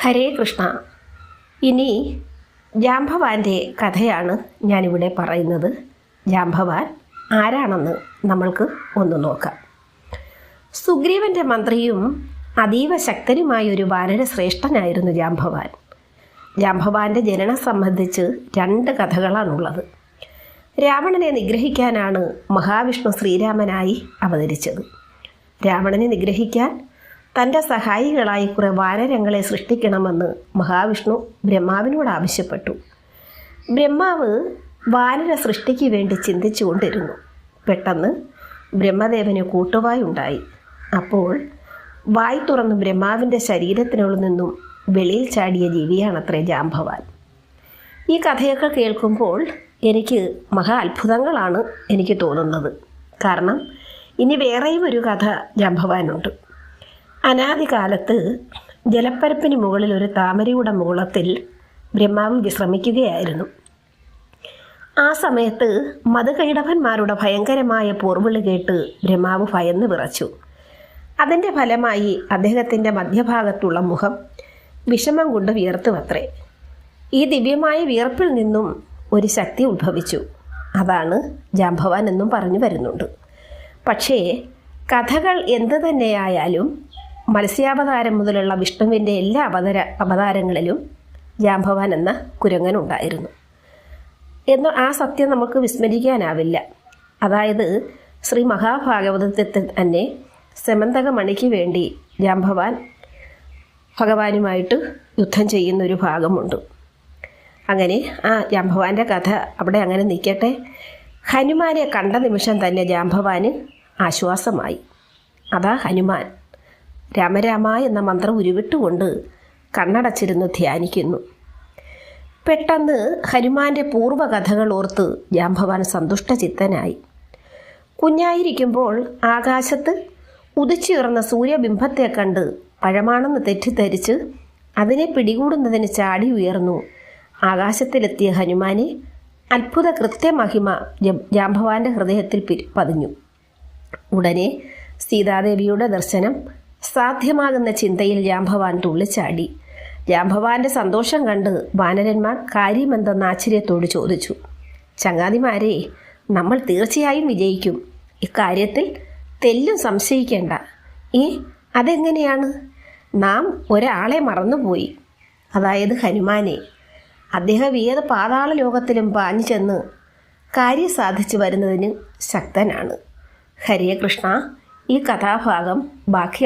ഹരേ കൃഷ്ണ. ഇനി ജാംഭവാന്റെ കഥയാണ് ഞാനിവിടെ പറയുന്നത്. ജാംഭവാൻ ആരാണെന്ന് നമ്മൾക്ക് ഒന്ന് നോക്കാം. സുഗ്രീവന്റെ മന്ത്രിയും അതീവ ശക്തനുമായ ഒരു വാനര ശ്രേഷ്ഠനായിരുന്നു ജാംഭവാൻ. ജാംഭവാന്റെ ജനനം സംബന്ധിച്ച് രണ്ട് കഥകളാണുള്ളത്. രാവണനെ നിഗ്രഹിക്കാനാണ് മഹാവിഷ്ണു ശ്രീരാമനായി അവതരിച്ചത്. രാവണനെ നിഗ്രഹിക്കാൻ തന്റെ സഹായികളായി കുറേ വാനരങ്ങളെ സൃഷ്ടിക്കണമെന്ന് മഹാവിഷ്ണു ബ്രഹ്മാവിനോട് ആവശ്യപ്പെട്ടു. ബ്രഹ്മാവ് വാനര സൃഷ്ടിക്ക് വേണ്ടി ചിന്തിച്ചു കൊണ്ടിരുന്നു. പെട്ടെന്ന് ബ്രഹ്മദേവന് കൂട്ടുവായുണ്ടായി അപ്പോൾ വായി തുറന്ന് ബ്രഹ്മാവിന്റെ ശരീരത്തിനുള്ളിൽ നിന്നും വെളിയിൽ ചാടിയ ജീവിയാണത്രേ ജാംഭവാൻ. ഈ കഥയൊക്കെ കേൾക്കുമ്പോൾ എനിക്ക് മഹാ അത്ഭുതങ്ങളാണ് എനിക്ക് തോന്നുന്നത്. കാരണം ഇനി വേറെയും ഒരു കഥ ജാംഭവാനുണ്ട്. അനാദികാലത്ത് ജലപ്പരപ്പിന് മുകളിൽ ഒരു താമരയുടെ മൂളത്തിൽ ബ്രഹ്മാവ് വിശ്രമിക്കുകയായിരുന്നു. ആ സമയത്ത് മതകൈടവന്മാരുടെ ഭയങ്കരമായ പോർവിളി കേട്ട് ബ്രഹ്മാവ് ഭയന്ന് വിറച്ചു. അതിന്റെ ഫലമായി അദ്ദേഹത്തിന്റെ മധ്യഭാഗത്തുള്ള മുഖം വിഷമം കൊണ്ട് വിയർത്തുവത്രേ ഈ ദിവ്യമായ വിയർപ്പിൽ നിന്നും ഒരു ശക്തി ഉത്ഭവിച്ചു. അതാണ് ജാംഭവാൻ എന്നും പറഞ്ഞു വരുന്നുണ്ട്. പക്ഷേ കഥകൾ എന്തു തന്നെയായാലും മത്സ്യാവതാരം മുതലുള്ള വിഷ്ണുവിന്റെ എല്ലാ അവതര അവതാരങ്ങളിലും ജാംഭവാൻ എന്ന കുരങ്ങനുണ്ടായിരുന്നു. എന്ന് ആ സത്യം നമുക്ക് വിസ്മരിക്കാനാവില്ല. അതായത് ശ്രീ മഹാഭാഗവതത്തിൽ തന്നെ സെമന്തകമണിക്ക് വേണ്ടി ജാംഭവാൻ ഭഗവാനുമായിട്ട് യുദ്ധം ചെയ്യുന്ന ഒരു ഭാഗമുണ്ട്. അങ്ങനെ ആ ജാംഭവാന്റെ കഥ അവിടെ അങ്ങനെ നിൽക്കട്ടെ. ഹനുമാനെ കണ്ട നിമിഷം തന്നെ ജാംഭവാന് ആശ്വാസമായി. അതാ ഹനുമാൻ. രാമരാമ എന്ന മന്ത്രം ഉരുവിട്ടുകൊണ്ട് കണ്ണടച്ചിരുന്ന് ധ്യാനിക്കുന്നു. പെട്ടെന്ന് ഹനുമാന്റെ പൂർവകഥകൾ ഓർത്ത് ജാംഭവാൻ സന്തുഷ്ടചിത്തനായി. കുഞ്ഞായിരിക്കുമ്പോൾ ആകാശത്ത് ഉദിച്ചുയർന്ന സൂര്യബിംബത്തെ കണ്ട് പഴമാണെന്ന് തെറ്റിദ്ധരിച്ച് അതിനെ പിടികൂടുന്നതിന് ചാടി ഉയർന്നു. ആകാശത്തിലെത്തിയ ഹനുമാനെ അത്ഭുത കൃത്യമഹിമ ജാംഭവാന്റെ ഹൃദയത്തിൽ പതിഞ്ഞു. ഉടനെ സീതാദേവിയുടെ ദർശനം സാധ്യമാകുന്ന ചിന്തയിൽ ജാംഭവാൻ തുള്ളിച്ചാടി. ജാംഭവാന്റെ സന്തോഷം കണ്ട് വാനരന്മാർ കാര്യമെന്തെന്ന് ആശ്ചര്യത്തോട് ചോദിച്ചു. ചങ്ങാതിമാരെ നമ്മൾ തീർച്ചയായും വിജയിക്കും. ഇക്കാര്യത്തിൽ തെല്ലും സംശയിക്കേണ്ട. ഏ അതെങ്ങനെയാണ്? നാം ഒരാളെ മറന്നുപോയി. അതായത് ഹനുമാനെ. അദ്ദേഹം ഏത് പാതാള ലോകത്തിലും പാഞ്ഞു ചെന്ന് കാര്യം സാധിച്ചു വരുന്നതിന് ശക്തനാണ്. ഹരേ കൃഷ്ണ ഈ കഥാഭാഗം ബാക്കി